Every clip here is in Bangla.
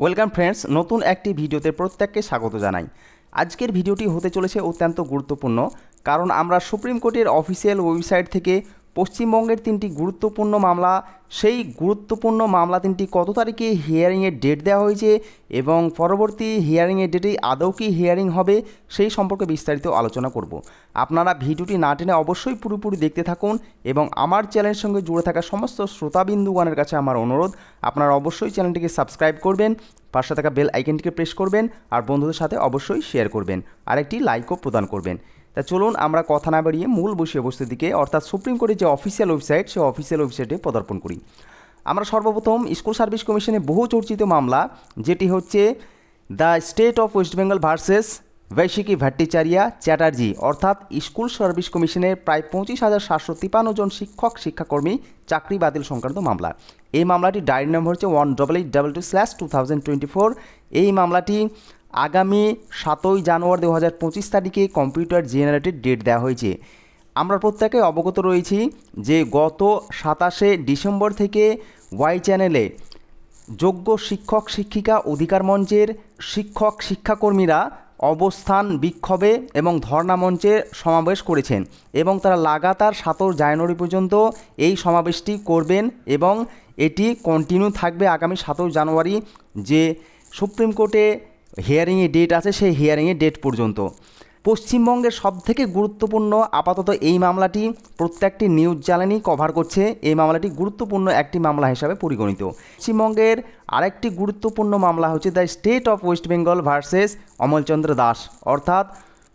ওয়েলকাম ফ্রেন্ডস, নতুন একটি ভিডিওতে প্রত্যেককে স্বাগত জানাই। আজকের ভিডিওটি হতে চলেছে অত্যন্ত গুরুত্বপূর্ণ, কারণ আমরা সুপ্রিম কোর্টের অফিসিয়াল ওয়েবসাইট থেকে পশ্চিমবঙ্গের তিনটি গুরুত্বপূর্ণ মামলা। সেই গুরুত্বপূর্ণ মামলা তিনটি কত তারিখে হিয়ারিংয়ের ডেট দেওয়া হয়েছে এবং পরবর্তী হিয়ারিংয়ের ডেটে আদৌ কি হিয়ারিং হবে সেই সম্পর্কে বিস্তারিত আলোচনা করব। আপনারা ভিডিওটি না টেনে অবশ্যই পুরোপুরি দেখতে থাকুন এবং আমার চ্যানেলের সঙ্গে জুড়ে থাকা সমস্ত শ্রোতাবিন্দুগণের কাছে আমার অনুরোধ, আপনারা অবশ্যই চ্যানেলটিকে সাবস্ক্রাইব করবেন, পাশে থাকা বেল আইকনটিকে প্রেস করবেন, আর বন্ধুদের সাথে অবশ্যই শেয়ার করবেন আর একটি লাইকও প্রদান করবেন। তা চলুন আমরা কথা না বাড়িয়ে মূল বিষয়বস্তুর দিকে, অর্থাৎ সুপ্রিম কোর্টের যে অফিসিয়াল ওয়েবসাইট সেই অফিসিয়াল ওয়েবসাইটে পদার্পণ করি। আমরা সর্বপ্রথম স্কুল সার্ভিস কমিশনে বহু চর্চিত মামলা, যেটি হচ্ছে the state of West Bengal versus Baishakhi Bhattacharya Chatterjee, অর্থাৎ স্কুল সার্ভিস কমিশনের প্রায় পঁচিশ হাজার সাতশো তিপান্ন জন শিক্ষক, শিক্ষাকর্মী চাকরি বাতিল সংক্রান্ত মামলা। এই মামলাটি ডায়েরি নম্বর হচ্ছে one double eight double two slash two thousand twenty four এই মামলাটি আগামী সাতই জানুয়ারি দু হাজার পঁচিশ তারিখে কম্পিউটার জেনারেটেড ডেট দেওয়া হয়েছে। আমরা প্রত্যেকে অবগত রয়েছি যে গত সাতাশে ডিসেম্বর থেকে ওয়াই চ্যানেলে যোগ্য শিক্ষক, শিক্ষিকা, অধিকার মঞ্চের শিক্ষক, শিক্ষাকর্মীরা অবস্থান বিক্ষোভে এবং ধর্ণা মঞ্চে সমাবেশ করেছেন এবং তারা লাগাতার সাতর জানুয়ারি পর্যন্ত এই সমাবেশটি করবেন এবং এটি কন্টিনিউ থাকবে আগামী সাতই জানুয়ারি যে সুপ্রিম কোর্টে হিয়ারিংয়ের ডেট আছে, সেই হিয়ারিংয়ের ডেট পর্যন্ত। পশ্চিমবঙ্গের সবথেকে গুরুত্বপূর্ণ আপাতত এই মামলাটি প্রত্যেকটি নিউজ চ্যানেলই কভার করছে। এই মামলাটি গুরুত্বপূর্ণ একটি মামলা হিসাবে পরিগণিত। পশ্চিমবঙ্গের আরেকটি গুরুত্বপূর্ণ মামলা হচ্ছে the state of West Bengal versus Amalchandra Das. অর্থাৎ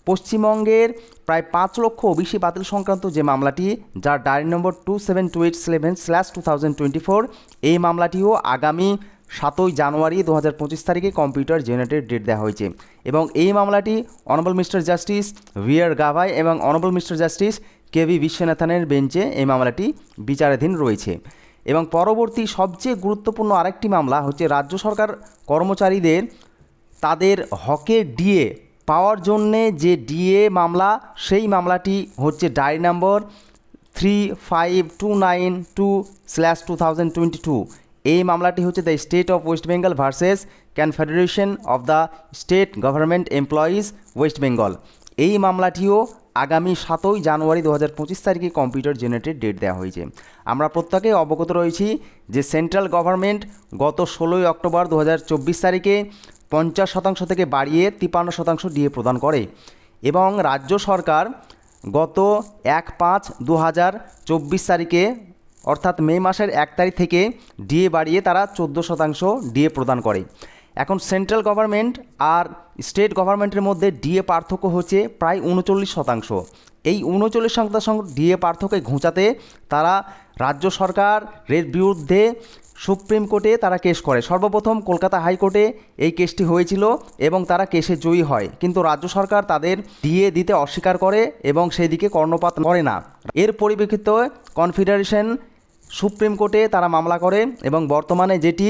পশ্চিমবঙ্গের প্রায় পাঁচ লক্ষ ওবিসি বাতিল সংক্রান্ত যে মামলাটি, যার diary number two seven two eight seven slash two thousand twenty four এই মামলাটিও আগামী সাতই জানুয়ারি দু হাজার পঁচিশ তারিখে কম্পিউটার জেনারেটেড ডেট দেওয়া হয়েছে এবং এই মামলাটি honourable mister justice V R Gavai এবং honourable mister justice K V বিশ্বনাথনের বেঞ্চে এই মামলাটি বিচারাধীন রয়েছে। এবং পরবর্তী সবচেয়ে গুরুত্বপূর্ণ আরেকটি মামলা হচ্ছে রাজ্য সরকার কর্মচারীদের তাদের হকের ডিএ পাওয়ার জন্যে যে ডিএ মামলা, সেই মামলাটি হচ্ছে diary number three five two nine two slash two thousand twenty two. এই মামলাটি হচ্ছে the state of West Bengal versus confederation of the state government employees West Bengal এই মামলাটিও আগামী সাতই জানুয়ারি দু হাজার পঁচিশ তারিখে কম্পিউটার জেনারেটেড ডেট দেওয়া হয়েছে। আমরা প্রত্যেকেই অবগত রয়েছি যে সেন্ট্রাল গভর্নমেন্ট গত ষোলোই অক্টোবর দু হাজার চব্বিশ তারিখে পঞ্চাশ শতাংশ থেকে বাড়িয়ে তিপান্ন শতাংশ ডিএ প্রদান করে এবং রাজ্য সরকার গত এক পাঁচ দু তারিখে অর্থাৎ মে মাসের এক তারিখ থেকে ডিএ বাড়িয়ে তারা চোদ্দ শতাংশ ডিএ প্রদান করে। এখন সেন্ট্রাল গভর্নমেন্ট আর স্টেট গভর্নমেন্টের মধ্যে ডিএ পার্থক্য হচ্ছে প্রায় উনচল্লিশ শতাংশ। এই উনচল্লিশ শতাংশ ডিএ পার্থক্যে ঘোঁচাতে তারা রাজ্য সরকারের বিরুদ্ধে সুপ্রিম কোর্টে তারা কেস করে। সর্বপ্রথম কলকাতা হাইকোর্টে এই কেসটি হয়েছিল এবং তারা কেসে জয়ী হয়। কিন্তু রাজ্য সরকার তাদের দিয়ে দিতে অস্বীকার করে এবং সেই দিকে কর্ণপাত করে না। এর পরিপ্রেক্ষিতে কনফেডারেশন সুপ্রিম কোর্টে তারা মামলা করে এবং বর্তমানে যেটি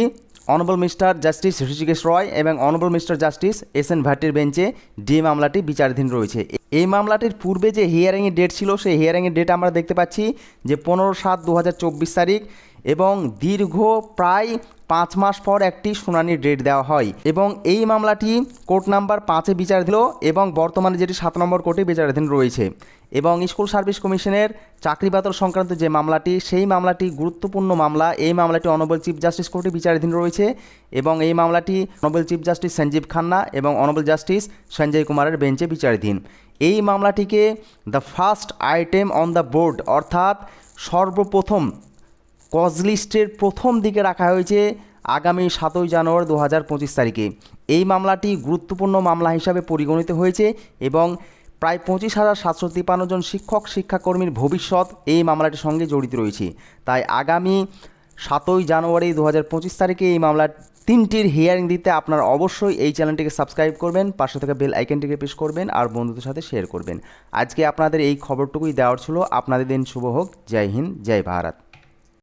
honourable mister justice Hrishikesh Roy এবং honourable mister justice S N ভাটির বেঞ্চে ডি মামলাটি বিচারাধীন রয়েছে। এই মামলাটির পূর্বে যে হিয়ারিংয়ের ডেট ছিল, সেই হিয়ারিংয়ের ডেট আমরা দেখতে পাচ্ছি যে পনেরো সাত দু তারিখ এবং দীর্ঘ প্রায় পাঁচ মাস পর একটি শুনানির ডেট দেওয়া হয় এবং এই মামলাটি কোর্ট নাম্বার পাঁচে বিচার দিল এবং বর্তমানে যেটি সাত নম্বর কোর্টে বিচারাধীন রয়েছে এবং স্কুল সার্ভিস কমিশনের চাকরি বাতিল সংক্রান্ত যে মামলাটি, সেই মামলাটি গুরুত্বপূর্ণ মামলা। এই মামলাটি অনবল চিফ জাস্টিস কোর্টে বিচারাধীন রয়েছে এবং এই মামলাটি honourable chief justice Sanjiv Khanna এবং অনবল জাস্টিস সঞ্জয় কুমারের বেঞ্চে বিচারাধীন। এই মামলাটিকে the first item on the board অর্থাৎ সর্বপ্রথম কজ লিস্টের প্রথম দিকে রাখা হয়েছে আগামী সাতই জানুয়ারি দু হাজার পঁচিশ তারিখে। এই মামলাটি গুরুত্বপূর্ণ মামলা হিসাবে পরিগণিত হয়েছে এবং প্রায় পঁচিশ হাজার সাতশো তিপ্পান্ন জন শিক্ষক, শিক্ষাকর্মীর ভবিষ্যৎ এই মামলাটির সঙ্গে জড়িত রয়েছে। তাই আগামী সাতই জানুয়ারি দু হাজার পঁচিশ তারিখে এই মামলার তিনটির হিয়ারিং দিতে আপনারা অবশ্যই এই চ্যানেলটিকে সাবস্ক্রাইব করবেন, পাশে থাকা বেল আইকনটিকে প্রেস করবেন আর বন্ধুদের সাথে শেয়ার করবেন। আজকে আপনাদের এই খবরটুকুই দেওয়ার ছিল। আপনাদের দিন শুভ হোক। জয় হিন্দ, জয় ভারত।